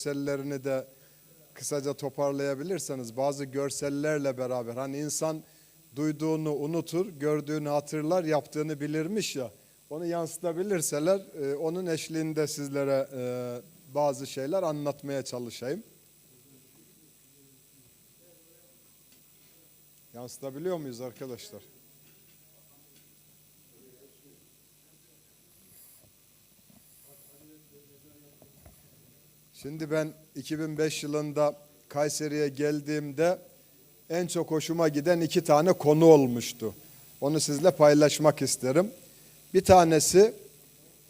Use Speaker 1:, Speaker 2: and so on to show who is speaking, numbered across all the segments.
Speaker 1: görsellerini de kısaca toparlayabilirseniz bazı görsellerle beraber hani insan duyduğunu unutur, gördüğünü hatırlar, yaptığını bilirmiş ya. Onu yansıtabilirseler e, onun eşliğinde sizlere e, bazı şeyler anlatmaya çalışayım. Yansıtabiliyor muyuz arkadaşlar? Şimdi ben 2005 yılında Kayseri'ye geldiğimde en çok hoşuma giden iki tane konu olmuştu. Onu sizle paylaşmak isterim. Bir tanesi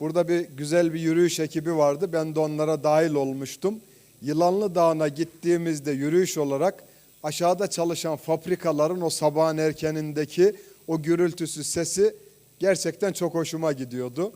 Speaker 1: burada bir güzel bir yürüyüş ekibi vardı. Ben de onlara dahil olmuştum. Yılanlı Dağı'na gittiğimizde yürüyüş olarak aşağıda çalışan fabrikaların o sabahın erkenindeki o gürültüsü sesi gerçekten çok hoşuma gidiyordu.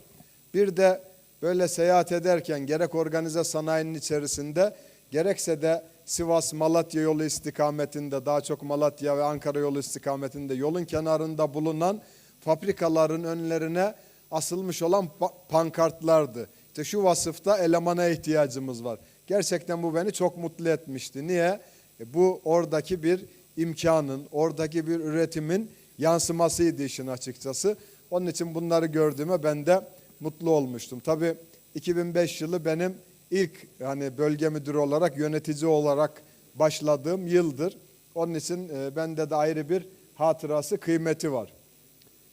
Speaker 1: Bir de böyle seyahat ederken gerek organize sanayinin içerisinde gerekse de Sivas Malatya yolu istikametinde daha çok Malatya ve Ankara yolu istikametinde yolun kenarında bulunan fabrikaların önlerine asılmış olan pa- pankartlardı. İşte şu vasıfta elemana ihtiyacımız var. Gerçekten bu beni çok mutlu etmişti. Niye? E, bu oradaki bir imkanın, oradaki bir üretimin yansımasıydı işin açıkçası. Onun için bunları gördüğüme ben de mutlu olmuştum. Tabii 2005 yılı benim ilk hani bölge müdürü olarak yönetici olarak başladığım yıldır. Onun için e, bende de ayrı bir hatırası, kıymeti var.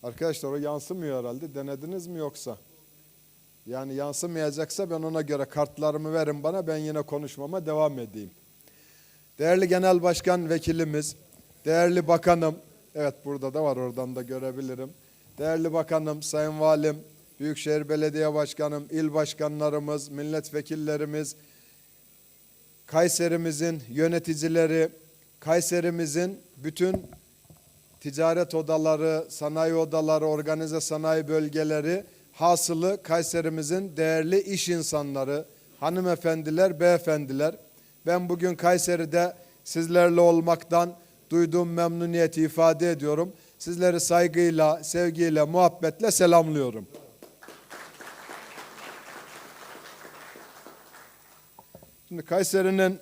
Speaker 1: Arkadaşlar o yansımıyor herhalde. Denediniz mi yoksa? Yani yansımayacaksa ben ona göre kartlarımı verin bana ben yine konuşmama devam edeyim. Değerli Genel Başkan Vekilimiz, değerli bakanım, evet burada da var oradan da görebilirim. Değerli bakanım, sayın valim, Büyükşehir Belediye Başkanım, il başkanlarımız, milletvekillerimiz, Kayserimizin yöneticileri, Kayserimizin bütün ticaret odaları, sanayi odaları, organize sanayi bölgeleri, hasılı Kayserimizin değerli iş insanları, hanımefendiler, beyefendiler. Ben bugün Kayseri'de sizlerle olmaktan duyduğum memnuniyeti ifade ediyorum. Sizleri saygıyla, sevgiyle, muhabbetle selamlıyorum. Şimdi Kayseri'nin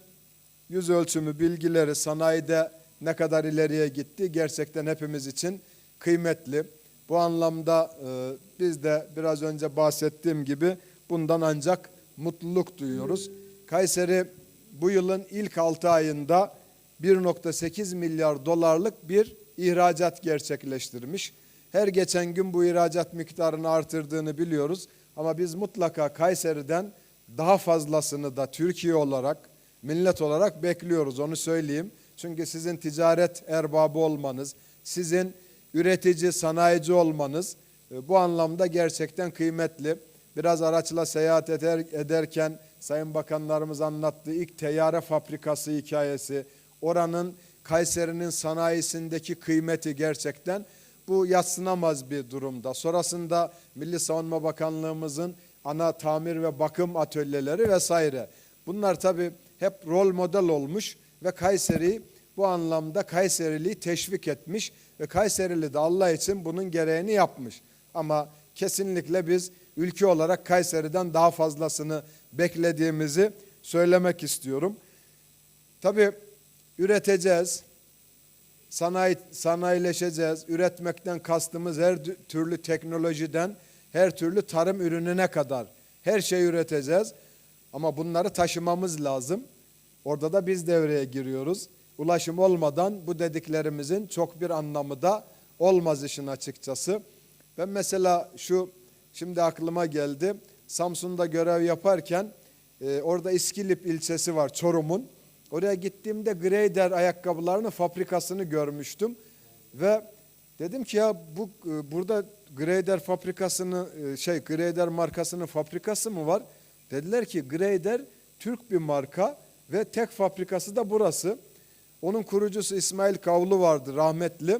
Speaker 1: yüz ölçümü bilgileri sanayide ne kadar ileriye gitti gerçekten hepimiz için kıymetli. Bu anlamda e, biz de biraz önce bahsettiğim gibi bundan ancak mutluluk duyuyoruz. Kayseri bu yılın ilk 6 ayında 1.8 milyar dolarlık bir ihracat gerçekleştirmiş. Her geçen gün bu ihracat miktarını artırdığını biliyoruz. Ama biz mutlaka Kayseri'den daha fazlasını da Türkiye olarak, millet olarak bekliyoruz onu söyleyeyim. Çünkü sizin ticaret erbabı olmanız, sizin üretici, sanayici olmanız e, bu anlamda gerçekten kıymetli. Biraz araçla seyahat eder, ederken Sayın Bakanlarımız anlattığı ilk teyyare fabrikası hikayesi, oranın Kayseri'nin sanayisindeki kıymeti gerçekten bu yatsınamaz bir durumda. Sonrasında Milli Savunma Bakanlığımızın ana tamir ve bakım atölyeleri vesaire. Bunlar tabi hep rol model olmuş ve Kayseri bu anlamda Kayseriliği teşvik etmiş ve Kayserili de Allah için bunun gereğini yapmış. Ama kesinlikle biz ülke olarak Kayseri'den daha fazlasını beklediğimizi söylemek istiyorum. Tabi üreteceğiz, sanayi, sanayileşeceğiz. Üretmekten kastımız her türlü teknolojiden her türlü tarım ürününe kadar her şeyi üreteceğiz. Ama bunları taşımamız lazım. Orada da biz devreye giriyoruz. Ulaşım olmadan bu dediklerimizin çok bir anlamı da olmaz işin açıkçası. Ben mesela şu şimdi aklıma geldi. Samsun'da görev yaparken e, orada İskilip ilçesi var Çorum'un. Oraya gittiğimde Greyder ayakkabılarının fabrikasını görmüştüm. Ve dedim ki ya bu e, burada Greyder fabrikasını e, şey Greyder markasının fabrikası mı var? Dediler ki Greyder Türk bir marka ve tek fabrikası da burası. Onun kurucusu İsmail Kavlu vardı rahmetli.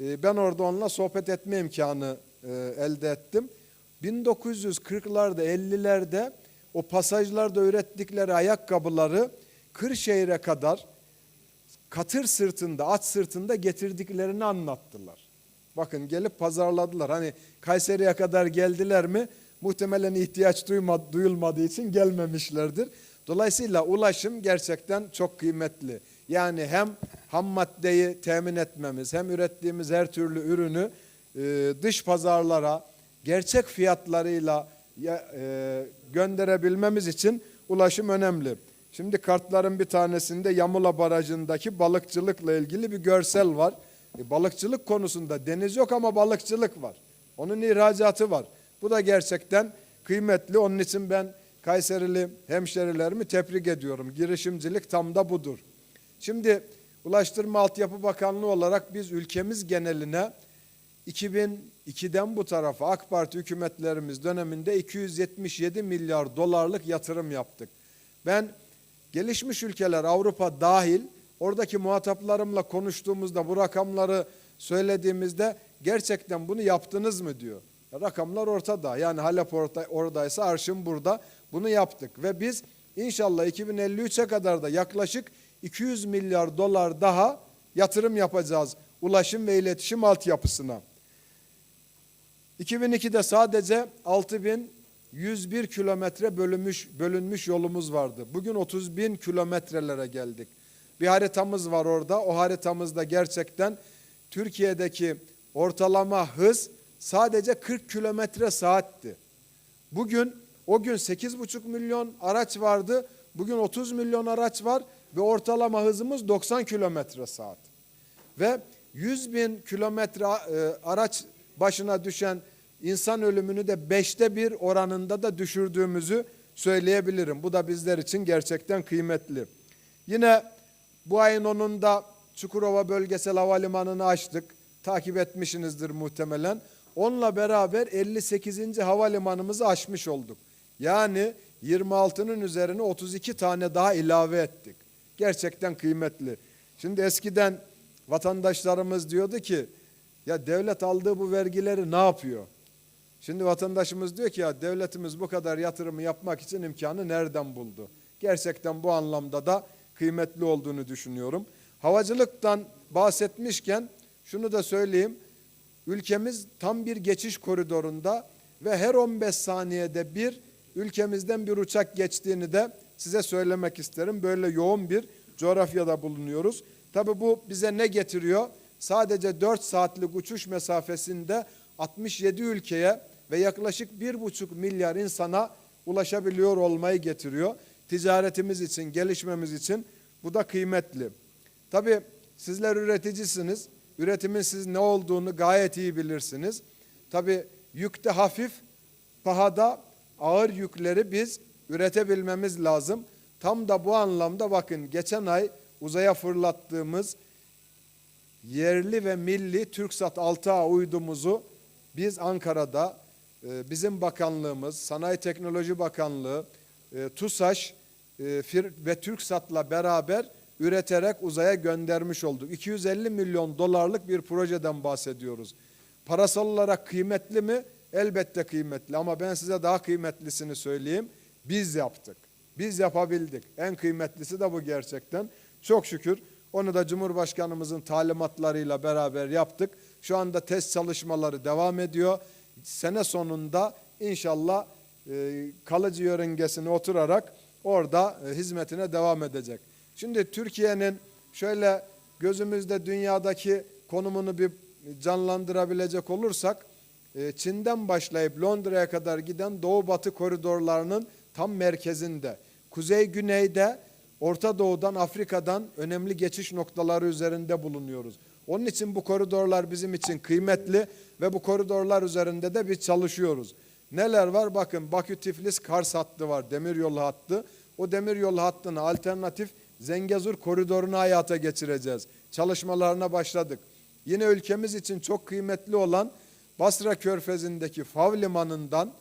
Speaker 1: E, Ben orada onunla sohbet etme imkanı e, elde ettim. 1940'larda 50'lerde o pasajlarda ürettikleri ayakkabıları Kırşehir'e kadar katır sırtında, at sırtında getirdiklerini anlattılar. Bakın gelip pazarladılar. Hani Kayseri'ye kadar geldiler mi? Muhtemelen ihtiyaç duyma, duyulmadığı için gelmemişlerdir. Dolayısıyla ulaşım gerçekten çok kıymetli. Yani hem ham maddeyi temin etmemiz hem ürettiğimiz her türlü ürünü e, dış pazarlara gerçek fiyatlarıyla ya- e, gönderebilmemiz için ulaşım önemli. Şimdi kartların bir tanesinde Yamula Barajı'ndaki balıkçılıkla ilgili bir görsel var. E, balıkçılık konusunda deniz yok ama balıkçılık var. Onun ihracatı var. Bu da gerçekten kıymetli. Onun için ben Kayserili hemşerilerimi tebrik ediyorum. Girişimcilik tam da budur. Şimdi Ulaştırma Altyapı Bakanlığı olarak biz ülkemiz geneline 2002'den bu tarafa AK Parti hükümetlerimiz döneminde 277 milyar dolarlık yatırım yaptık. Ben gelişmiş ülkeler Avrupa dahil oradaki muhataplarımla konuştuğumuzda bu rakamları söylediğimizde gerçekten bunu yaptınız mı diyor. Rakamlar ortada. Yani Halep orta, oradaysa arşın burada. Bunu yaptık ve biz inşallah 2053'e kadar da yaklaşık 200 milyar dolar daha yatırım yapacağız ulaşım ve iletişim altyapısına. 2002'de sadece 6101 kilometre bölünmüş, bölünmüş yolumuz vardı. Bugün 30 bin kilometrelere geldik. Bir haritamız var orada. O haritamızda gerçekten Türkiye'deki ortalama hız sadece 40 kilometre saatti. Bugün o gün 8,5 milyon araç vardı. Bugün 30 milyon araç var ve ortalama hızımız 90 kilometre saat. Ve 100 bin kilometre e, araç başına düşen insan ölümünü de beşte bir oranında da düşürdüğümüzü söyleyebilirim. Bu da bizler için gerçekten kıymetli. Yine bu ayın 10'unda Çukurova Bölgesel Havalimanı'nı açtık. Takip etmişsinizdir muhtemelen. Onunla beraber 58. havalimanımızı açmış olduk. Yani 26'nın üzerine 32 tane daha ilave ettik. Gerçekten kıymetli. Şimdi eskiden vatandaşlarımız diyordu ki ya devlet aldığı bu vergileri ne yapıyor? Şimdi vatandaşımız diyor ki ya devletimiz bu kadar yatırımı yapmak için imkanı nereden buldu? Gerçekten bu anlamda da kıymetli olduğunu düşünüyorum. Havacılıktan bahsetmişken şunu da söyleyeyim. Ülkemiz tam bir geçiş koridorunda ve her 15 saniyede bir ülkemizden bir uçak geçtiğini de size söylemek isterim. Böyle yoğun bir coğrafyada bulunuyoruz. Tabii bu bize ne getiriyor? Sadece 4 saatlik uçuş mesafesinde 67 ülkeye ve yaklaşık 1,5 milyar insana ulaşabiliyor olmayı getiriyor. Ticaretimiz için, gelişmemiz için bu da kıymetli. Tabii sizler üreticisiniz. Üretimin siz ne olduğunu gayet iyi bilirsiniz. Tabii yükte hafif, pahada ağır yükleri biz üretebilmemiz lazım. Tam da bu anlamda bakın geçen ay uzaya fırlattığımız yerli ve milli TürkSat 6A uydumuzu biz Ankara'da e, bizim bakanlığımız, Sanayi Teknoloji Bakanlığı, e, TUSAŞ ve TürkSat'la beraber üreterek uzaya göndermiş olduk. 250 milyon dolarlık bir projeden bahsediyoruz. Parasal olarak kıymetli mi? Elbette kıymetli ama ben size daha kıymetlisini söyleyeyim. Biz yaptık. Biz yapabildik. En kıymetlisi de bu gerçekten. Çok şükür onu da Cumhurbaşkanımızın talimatlarıyla beraber yaptık. Şu anda test çalışmaları devam ediyor. Sene sonunda inşallah e, kalıcı yörüngesine oturarak orada e, hizmetine devam edecek. Şimdi Türkiye'nin şöyle gözümüzde dünyadaki konumunu bir canlandırabilecek olursak e, Çin'den başlayıp Londra'ya kadar giden Doğu Batı koridorlarının tam merkezinde. Kuzey güneyde Orta Doğu'dan Afrika'dan önemli geçiş noktaları üzerinde bulunuyoruz. Onun için bu koridorlar bizim için kıymetli ve bu koridorlar üzerinde de biz çalışıyoruz. Neler var? Bakın Bakü Tiflis Kars hattı var, demiryolu hattı. O demiryolu hattını alternatif Zengezur koridorunu hayata geçireceğiz. Çalışmalarına başladık. Yine ülkemiz için çok kıymetli olan Basra Körfezi'ndeki Fav Limanı'ndan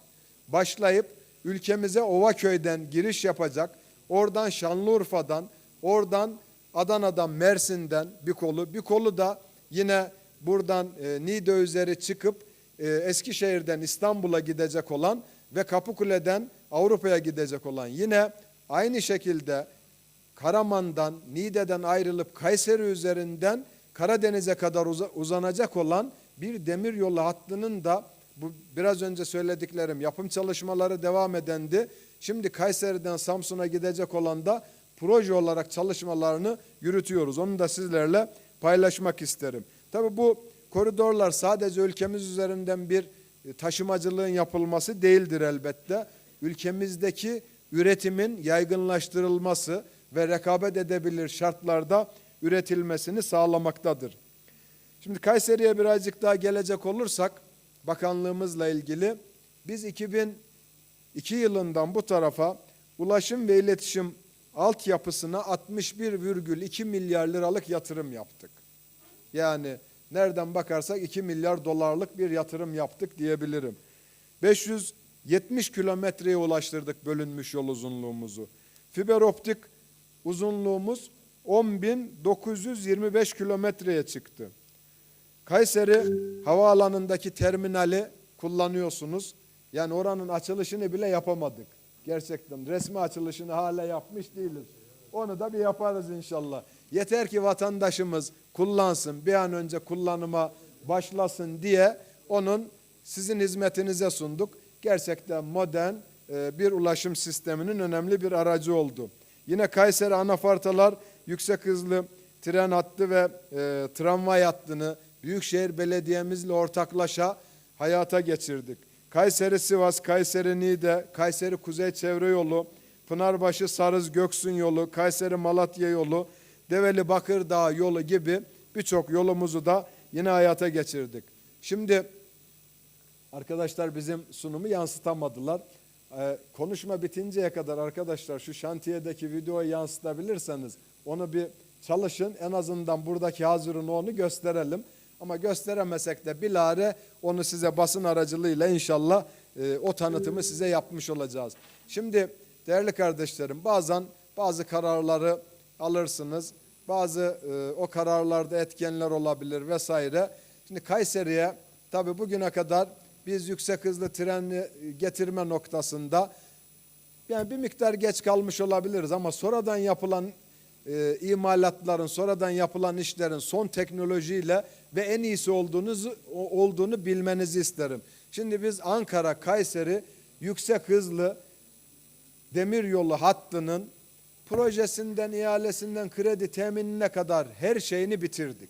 Speaker 1: başlayıp ülkemize Ovaköy'den giriş yapacak. Oradan Şanlıurfa'dan, oradan Adana'dan, Mersin'den bir kolu, bir kolu da yine buradan e, Niğde üzeri çıkıp e, Eskişehir'den İstanbul'a gidecek olan ve Kapıkule'den Avrupa'ya gidecek olan yine aynı şekilde Karaman'dan, Niğde'den ayrılıp Kayseri üzerinden Karadeniz'e kadar uza- uzanacak olan bir demir yolu hattının da bu biraz önce söylediklerim yapım çalışmaları devam edendi. Şimdi Kayseri'den Samsun'a gidecek olan da proje olarak çalışmalarını yürütüyoruz. Onu da sizlerle paylaşmak isterim. Tabii bu koridorlar sadece ülkemiz üzerinden bir e, taşımacılığın yapılması değildir elbette. Ülkemizdeki üretimin yaygınlaştırılması ve rekabet edebilir şartlarda üretilmesini sağlamaktadır. Şimdi Kayseri'ye birazcık daha gelecek olursak bakanlığımızla ilgili biz 2002 yılından bu tarafa ulaşım ve iletişim altyapısına 61,2 milyar liralık yatırım yaptık. Yani nereden bakarsak 2 milyar dolarlık bir yatırım yaptık diyebilirim. 570 kilometreye ulaştırdık bölünmüş yol uzunluğumuzu. Fiber optik uzunluğumuz 10.925 kilometreye çıktı. Kayseri havaalanındaki terminali kullanıyorsunuz. Yani oranın açılışını bile yapamadık. Gerçekten resmi açılışını hala yapmış değiliz. Onu da bir yaparız inşallah. Yeter ki vatandaşımız kullansın, bir an önce kullanıma başlasın diye onun sizin hizmetinize sunduk. Gerçekten modern e, bir ulaşım sisteminin önemli bir aracı oldu. Yine Kayseri anafartalar yüksek hızlı tren hattı ve e, tramvay hattını Büyükşehir Belediye'mizle ortaklaşa hayata geçirdik. Kayseri Sivas, Kayseri Niğde, Kayseri Kuzey Çevre Yolu, Pınarbaşı Sarız Göksun yolu, Kayseri Malatya yolu, Develi Bakırdağ yolu gibi birçok yolumuzu da yine hayata geçirdik. Şimdi arkadaşlar bizim sunumu yansıtamadılar. Ee, konuşma bitinceye kadar arkadaşlar şu şantiyedeki videoyu yansıtabilirseniz onu bir çalışın. En azından buradaki hazırını onu gösterelim. Ama gösteremesek de bilare onu size basın aracılığıyla inşallah e, o tanıtımı size yapmış olacağız. Şimdi değerli kardeşlerim bazen bazı kararları alırsınız. Bazı e, o kararlarda etkenler olabilir vesaire. Şimdi Kayseri'ye tabii bugüne kadar biz yüksek hızlı treni getirme noktasında yani bir miktar geç kalmış olabiliriz ama sonradan yapılan e, imalatların, sonradan yapılan işlerin son teknolojiyle ve en iyisi olduğunuzu olduğunu bilmenizi isterim. Şimdi biz Ankara Kayseri yüksek hızlı demir yolu hattının projesinden, ihalesinden, kredi teminine kadar her şeyini bitirdik.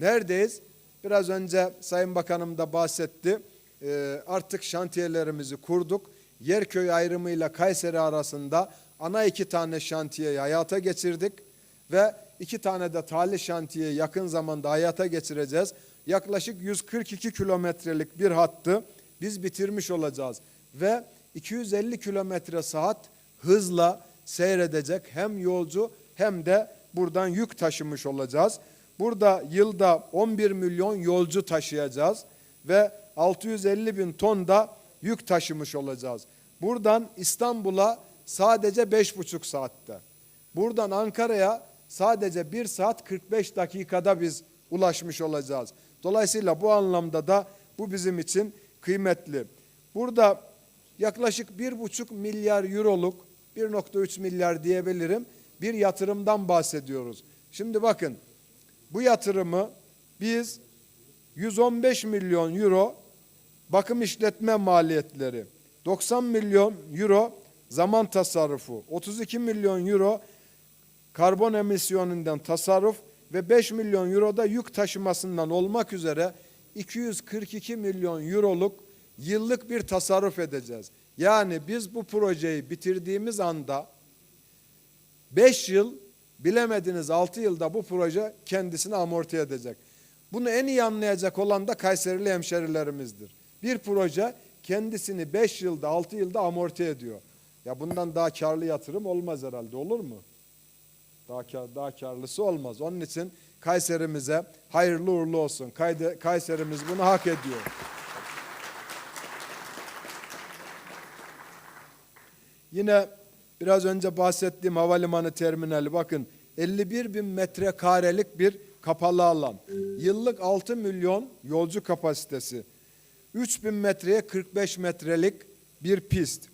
Speaker 1: Neredeyiz? Biraz önce Sayın Bakanım da bahsetti. Ee, artık şantiyelerimizi kurduk. Yerköy ayrımıyla Kayseri arasında ana iki tane şantiyeyi hayata geçirdik ve iki tane de tali şantiye yakın zamanda hayata geçireceğiz. Yaklaşık 142 kilometrelik bir hattı biz bitirmiş olacağız ve 250 kilometre saat hızla seyredecek hem yolcu hem de buradan yük taşımış olacağız. Burada yılda 11 milyon yolcu taşıyacağız ve 650 bin ton da yük taşımış olacağız. Buradan İstanbul'a sadece 5,5 saatte. Buradan Ankara'ya sadece 1 saat 45 dakikada biz ulaşmış olacağız. Dolayısıyla bu anlamda da bu bizim için kıymetli. Burada yaklaşık 1,5 milyar euroluk 1,3 milyar diyebilirim bir yatırımdan bahsediyoruz. Şimdi bakın bu yatırımı biz 115 milyon euro bakım işletme maliyetleri, 90 milyon euro zaman tasarrufu, 32 milyon euro karbon emisyonundan tasarruf ve 5 milyon euro da yük taşımasından olmak üzere 242 milyon euroluk yıllık bir tasarruf edeceğiz. Yani biz bu projeyi bitirdiğimiz anda 5 yıl bilemediniz 6 yılda bu proje kendisini amorti edecek. Bunu en iyi anlayacak olan da Kayserili hemşerilerimizdir. Bir proje kendisini 5 yılda 6 yılda amorti ediyor. Ya bundan daha karlı yatırım olmaz herhalde olur mu? Daha, kar, daha karlısı olmaz. Onun için Kayserimize hayırlı uğurlu olsun. Kayde, Kayserimiz bunu hak ediyor. Yine biraz önce bahsettiğim havalimanı terminali bakın 51 bin metrekarelik bir kapalı alan. Yıllık 6 milyon yolcu kapasitesi. 3 bin metreye 45 metrelik bir pist.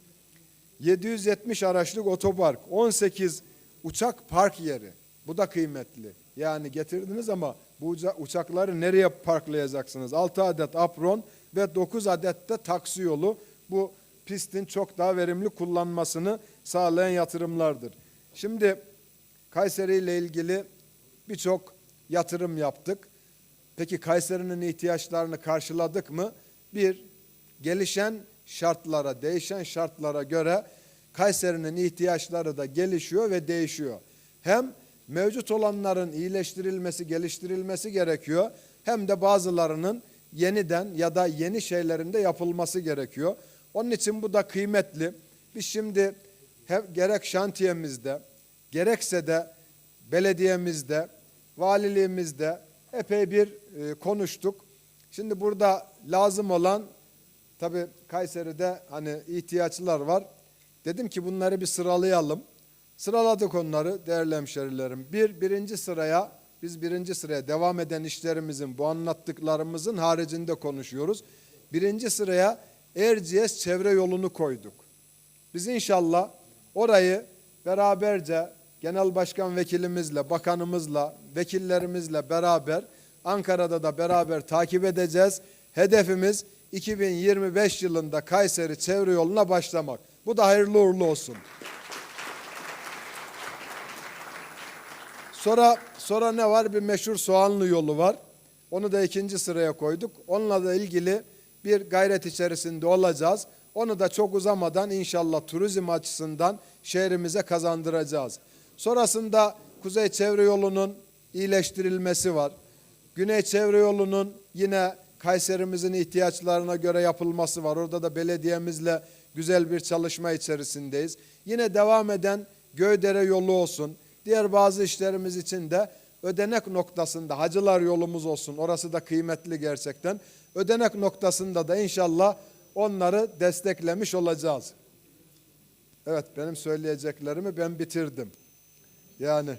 Speaker 1: 770 araçlık otopark. 18 uçak park yeri. Bu da kıymetli. Yani getirdiniz ama bu uçakları nereye parklayacaksınız? 6 adet apron ve 9 adet de taksi yolu. Bu pistin çok daha verimli kullanmasını sağlayan yatırımlardır. Şimdi Kayseri ile ilgili birçok yatırım yaptık. Peki Kayseri'nin ihtiyaçlarını karşıladık mı? Bir, gelişen şartlara, değişen şartlara göre Kayseri'nin ihtiyaçları da gelişiyor ve değişiyor. Hem mevcut olanların iyileştirilmesi, geliştirilmesi gerekiyor. Hem de bazılarının yeniden ya da yeni şeylerinde yapılması gerekiyor. Onun için bu da kıymetli. Biz şimdi hep gerek şantiyemizde, gerekse de belediyemizde, valiliğimizde epey bir e, konuştuk. Şimdi burada lazım olan tabi Kayseri'de hani ihtiyaçlar var. Dedim ki bunları bir sıralayalım. Sıraladık onları değerli hemşerilerim. Bir, birinci sıraya, biz birinci sıraya devam eden işlerimizin, bu anlattıklarımızın haricinde konuşuyoruz. Birinci sıraya Erciyes çevre yolunu koyduk. Biz inşallah orayı beraberce genel başkan vekilimizle, bakanımızla, vekillerimizle beraber Ankara'da da beraber takip edeceğiz. Hedefimiz 2025 yılında Kayseri çevre yoluna başlamak. Bu da hayırlı uğurlu olsun. Sonra sonra ne var? Bir meşhur Soğanlı yolu var. Onu da ikinci sıraya koyduk. Onunla da ilgili bir gayret içerisinde olacağız. Onu da çok uzamadan inşallah turizm açısından şehrimize kazandıracağız. Sonrasında Kuzey Çevre Yolu'nun iyileştirilmesi var. Güney Çevre Yolu'nun yine Kayserimizin ihtiyaçlarına göre yapılması var. Orada da belediyemizle güzel bir çalışma içerisindeyiz. Yine devam eden Göydere yolu olsun. Diğer bazı işlerimiz için de ödenek noktasında hacılar yolumuz olsun. Orası da kıymetli gerçekten. Ödenek noktasında da inşallah onları desteklemiş olacağız. Evet benim söyleyeceklerimi ben bitirdim. Yani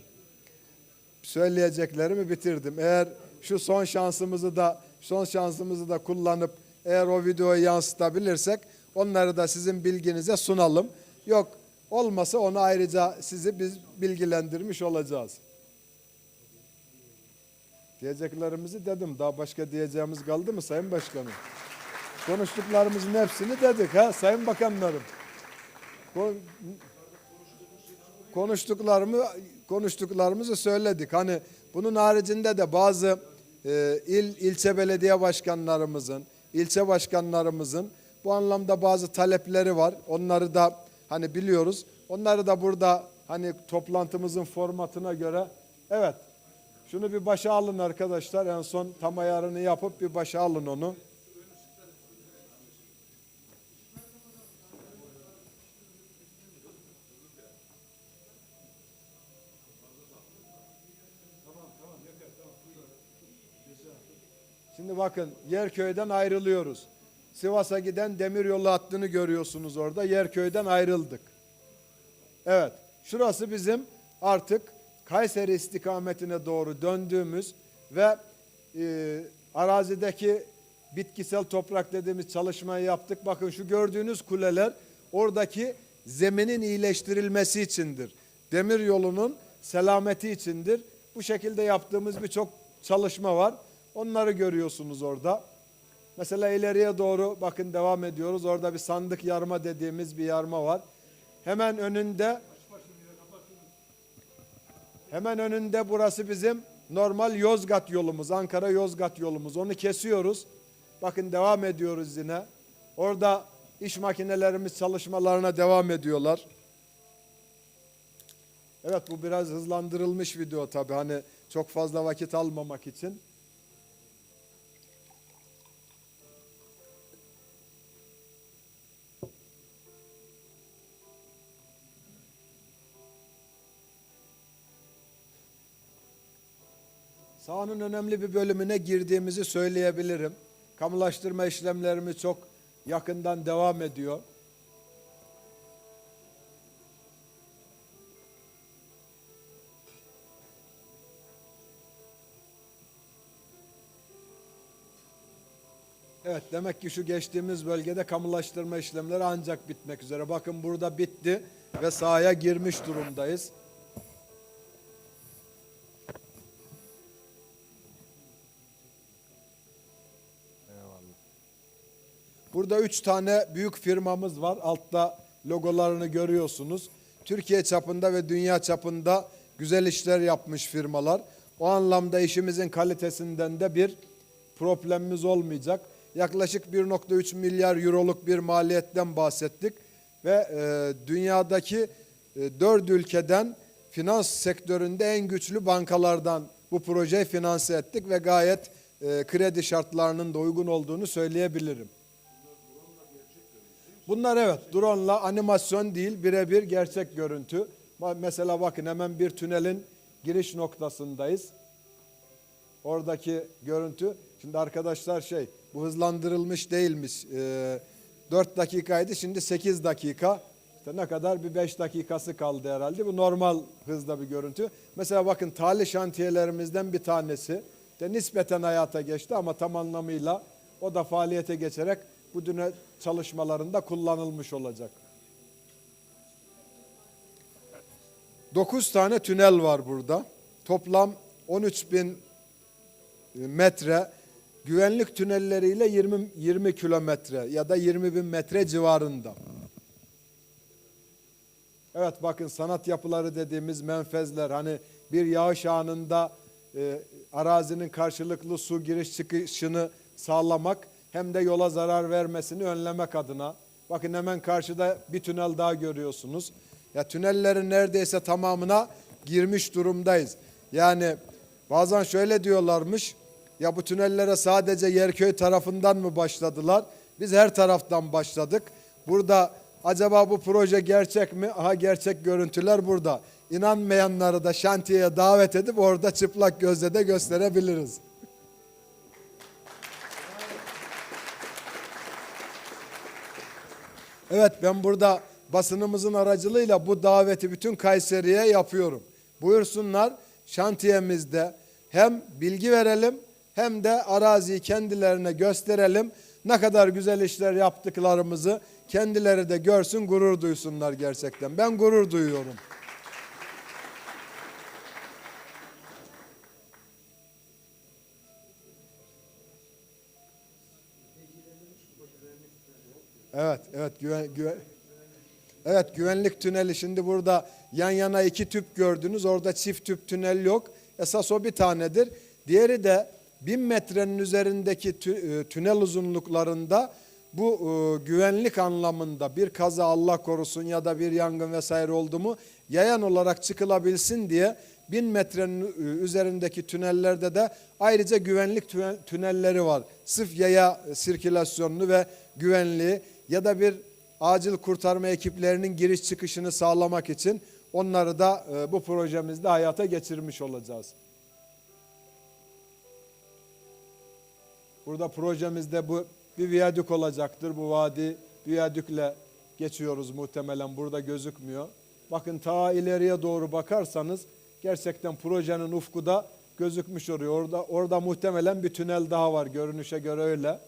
Speaker 1: söyleyeceklerimi bitirdim. Eğer şu son şansımızı da son şansımızı da kullanıp eğer o videoyu yansıtabilirsek onları da sizin bilginize sunalım. Yok olmasa onu ayrıca sizi biz bilgilendirmiş olacağız. Diyeceklerimizi dedim. Daha başka diyeceğimiz kaldı mı Sayın Başkanım? Konuştuklarımızın hepsini dedik ha Sayın Bakanlarım. Ko- Konuştuklarımı konuştuklarımızı söyledik. Hani bunun haricinde de bazı e, il ilçe belediye başkanlarımızın, ilçe başkanlarımızın bu anlamda bazı talepleri var. Onları da hani biliyoruz. Onları da burada hani toplantımızın formatına göre evet şunu bir başa alın arkadaşlar. En son tam ayarını yapıp bir başa alın onu. Şimdi bakın Yerköy'den ayrılıyoruz. Sivas'a giden demiryolu hattını görüyorsunuz orada. Yerköy'den ayrıldık. Evet, şurası bizim artık Kayseri istikametine doğru döndüğümüz ve e, arazideki bitkisel toprak dediğimiz çalışmayı yaptık. Bakın şu gördüğünüz kuleler oradaki zeminin iyileştirilmesi içindir. Demir yolunun selameti içindir. Bu şekilde yaptığımız birçok çalışma var. Onları görüyorsunuz orada. Mesela ileriye doğru bakın devam ediyoruz. Orada bir sandık yarma dediğimiz bir yarma var. Hemen önünde Hemen önünde burası bizim normal Yozgat yolumuz, Ankara Yozgat yolumuz. Onu kesiyoruz. Bakın devam ediyoruz yine. Orada iş makinelerimiz çalışmalarına devam ediyorlar. Evet bu biraz hızlandırılmış video tabii hani çok fazla vakit almamak için. Sahanın önemli bir bölümüne girdiğimizi söyleyebilirim. Kamulaştırma işlemlerimiz çok yakından devam ediyor. Evet demek ki şu geçtiğimiz bölgede kamulaştırma işlemleri ancak bitmek üzere. Bakın burada bitti ve sahaya girmiş durumdayız. Burada üç tane büyük firmamız var. Altta logolarını görüyorsunuz. Türkiye çapında ve dünya çapında güzel işler yapmış firmalar. O anlamda işimizin kalitesinden de bir problemimiz olmayacak. Yaklaşık 1.3 milyar euroluk bir maliyetten bahsettik ve e, dünyadaki e, dört ülkeden finans sektöründe en güçlü bankalardan bu projeyi finanse ettik ve gayet e, kredi şartlarının da uygun olduğunu söyleyebilirim. Bunlar evet drone'la animasyon değil birebir gerçek görüntü. Mesela bakın hemen bir tünelin giriş noktasındayız. Oradaki görüntü. Şimdi arkadaşlar şey bu hızlandırılmış değilmiş. Ee, 4 dakikaydı şimdi 8 dakika. İşte ne kadar bir 5 dakikası kaldı herhalde. Bu normal hızda bir görüntü. Mesela bakın tali şantiyelerimizden bir tanesi de nispeten hayata geçti ama tam anlamıyla o da faaliyete geçerek bu düne çalışmalarında kullanılmış olacak. 9 tane tünel var burada. Toplam 13 bin metre güvenlik tünelleriyle 20, 20 kilometre ya da 20 bin metre civarında. Evet bakın sanat yapıları dediğimiz menfezler hani bir yağış anında e, arazinin karşılıklı su giriş çıkışını sağlamak hem de yola zarar vermesini önlemek adına. Bakın hemen karşıda bir tünel daha görüyorsunuz. Ya tünellerin neredeyse tamamına girmiş durumdayız. Yani bazen şöyle diyorlarmış. Ya bu tünellere sadece Yerköy tarafından mı başladılar? Biz her taraftan başladık. Burada acaba bu proje gerçek mi? Aha gerçek görüntüler burada. İnanmayanları da şantiyeye davet edip orada çıplak gözle de gösterebiliriz. Evet ben burada basınımızın aracılığıyla bu daveti bütün Kayseri'ye yapıyorum. Buyursunlar şantiyemizde hem bilgi verelim hem de araziyi kendilerine gösterelim. Ne kadar güzel işler yaptıklarımızı kendileri de görsün, gurur duysunlar gerçekten. Ben gurur duyuyorum. Evet, evet güven, güven, Evet güvenlik tüneli şimdi burada yan yana iki tüp gördünüz. Orada çift tüp tünel yok. Esas o bir tanedir. Diğeri de bin metrenin üzerindeki tü- e, tünel uzunluklarında bu e, güvenlik anlamında bir kaza Allah korusun ya da bir yangın vesaire oldu mu yayan olarak çıkılabilsin diye bin metrenin e, üzerindeki tünellerde de ayrıca güvenlik tüne- tünelleri var. Sırf yaya sirkülasyonunu ve güvenliği ya da bir acil kurtarma ekiplerinin giriş çıkışını sağlamak için onları da e, bu projemizde hayata geçirmiş olacağız. Burada projemizde bu bir viyadük olacaktır. Bu vadi viyadükle geçiyoruz muhtemelen burada gözükmüyor. Bakın ta ileriye doğru bakarsanız gerçekten projenin ufku da gözükmüş oluyor. Orada, orada muhtemelen bir tünel daha var görünüşe göre öyle.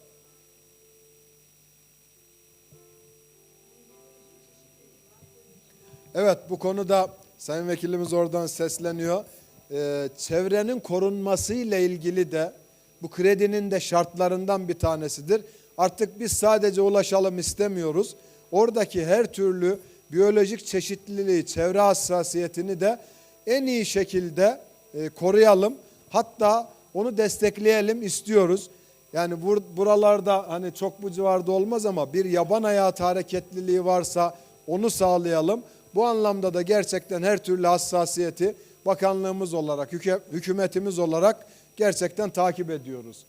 Speaker 1: Evet bu konuda Sayın Vekilimiz oradan sesleniyor. Ee, çevrenin korunması ile ilgili de bu kredinin de şartlarından bir tanesidir. Artık biz sadece ulaşalım istemiyoruz. Oradaki her türlü biyolojik çeşitliliği, çevre hassasiyetini de en iyi şekilde e, koruyalım. Hatta onu destekleyelim istiyoruz. Yani bur- buralarda hani çok bu civarda olmaz ama bir yaban hayatı hareketliliği varsa onu sağlayalım. Bu anlamda da gerçekten her türlü hassasiyeti bakanlığımız olarak, hükü- hükümetimiz olarak gerçekten takip ediyoruz.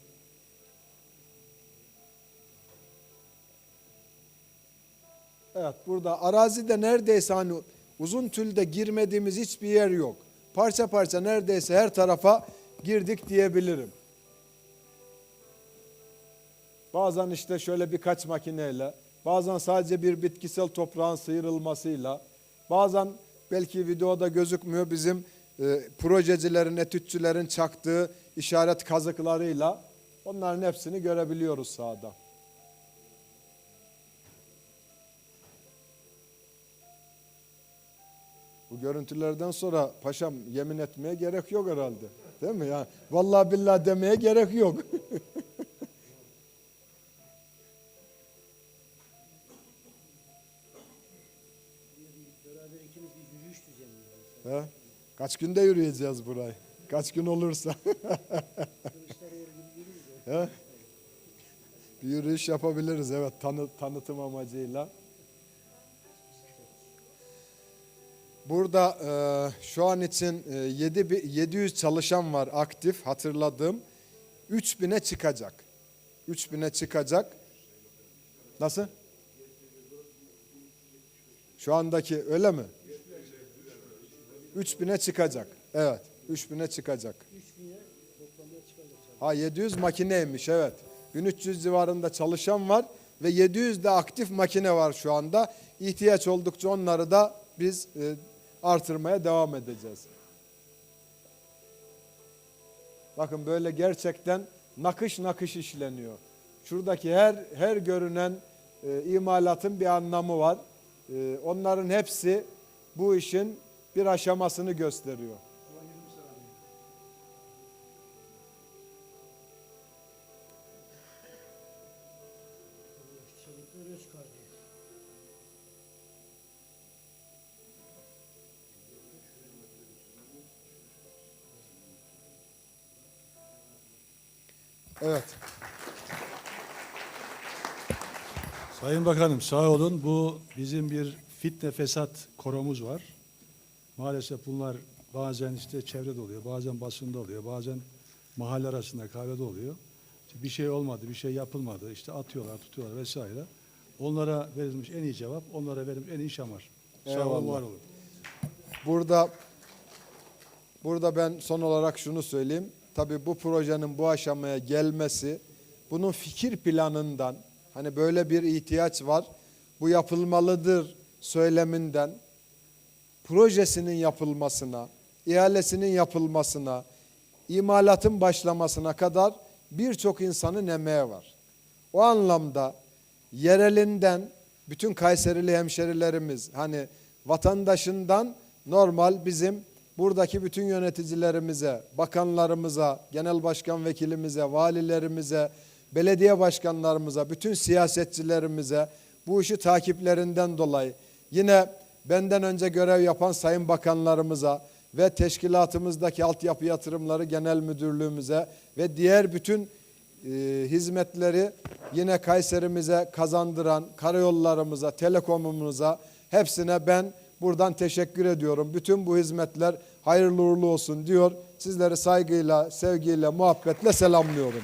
Speaker 1: Evet burada arazide neredeyse hani uzun tülde girmediğimiz hiçbir yer yok. Parça parça neredeyse her tarafa girdik diyebilirim. Bazen işte şöyle birkaç makineyle, bazen sadece bir bitkisel toprağın sıyrılmasıyla, bazen belki videoda gözükmüyor bizim e, projecilerin, etütçülerin çaktığı işaret kazıklarıyla onların hepsini görebiliyoruz sahada. Bu görüntülerden sonra paşam yemin etmeye gerek yok herhalde. Değil mi ya? Vallahi billahi demeye gerek yok. Kaç günde yürüyeceğiz burayı? Kaç gün olursa. Bir yürüyüş yapabiliriz evet tanı, tanıtım amacıyla. Burada e, şu an için e, 7, bi- 700 çalışan var aktif hatırladığım. 3000'e çıkacak. 3000'e çıkacak. Nasıl? Şu andaki öyle mi? 3000'e çıkacak. Evet. 3000'e çıkacak. Ha 700 makineymiş evet. 1300 civarında çalışan var ve 700 de aktif makine var şu anda. İhtiyaç oldukça onları da biz e, artırmaya devam edeceğiz. Bakın böyle gerçekten nakış nakış işleniyor. Şuradaki her her görünen e, imalatın bir anlamı var. E, onların hepsi bu işin bir aşamasını gösteriyor. Evet.
Speaker 2: Sayın Bakanım sağ olun. Bu bizim bir fitne fesat koromuz var. Maalesef bunlar bazen işte çevrede oluyor, bazen basında oluyor, bazen mahalle arasında kahvede oluyor. İşte bir şey olmadı, bir şey yapılmadı, işte atıyorlar, tutuyorlar vesaire. Onlara verilmiş en iyi cevap, onlara verilmiş en iyi şamar. Sağ olun,
Speaker 1: Eyvallah.
Speaker 2: var olun.
Speaker 1: Burada burada ben son olarak şunu söyleyeyim. Tabii bu projenin bu aşamaya gelmesi bunun fikir planından hani böyle bir ihtiyaç var. Bu yapılmalıdır söyleminden projesinin yapılmasına, ihalesinin yapılmasına, imalatın başlamasına kadar birçok insanın emeği var. O anlamda yerelinden bütün Kayserili hemşerilerimiz hani vatandaşından normal bizim buradaki bütün yöneticilerimize, bakanlarımıza, genel başkan vekilimize, valilerimize, belediye başkanlarımıza, bütün siyasetçilerimize bu işi takiplerinden dolayı yine benden önce görev yapan sayın bakanlarımıza ve teşkilatımızdaki altyapı yatırımları genel müdürlüğümüze ve diğer bütün e, hizmetleri yine Kayserimize kazandıran karayollarımıza, telekomumuza hepsine ben buradan teşekkür ediyorum. Bütün bu hizmetler hayırlı uğurlu olsun diyor. Sizleri saygıyla, sevgiyle, muhabbetle selamlıyorum.